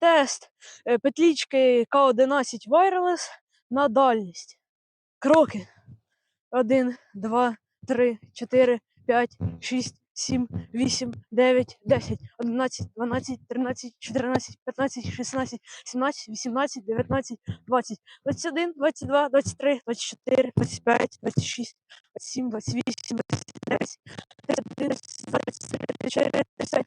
тест е, петлічки К11 Wireless на дальність. Кроки. 1, 2, 3, 4, 5, 6, 7, 8, 9, 10, 11, 12, 13, 14, 15, 16, 17, 18, 19, 20, 21, 22, 23, 24, 25, 26, 27, 28, 29, 31, 23, 24, 35,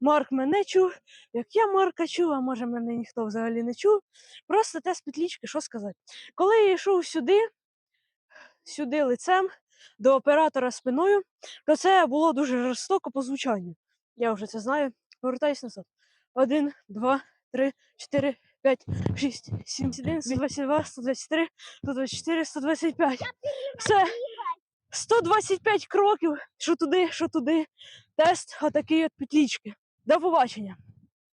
Марк мене чув, як я Марка чув, а може мене ніхто взагалі не чув. Просто тест петлічки, що сказати. Коли я йшов сюди, сюди лицем до оператора спиною, то це було дуже жорстоко по звучанню. Я вже це знаю. Повертаюсь назад. Один, два, три, чотири, п'ять, шість, сім, один, 122, 123, 124, 125. Все. 125 кроків, що туди, що туди. Тест отакий от петлічки. До побачення.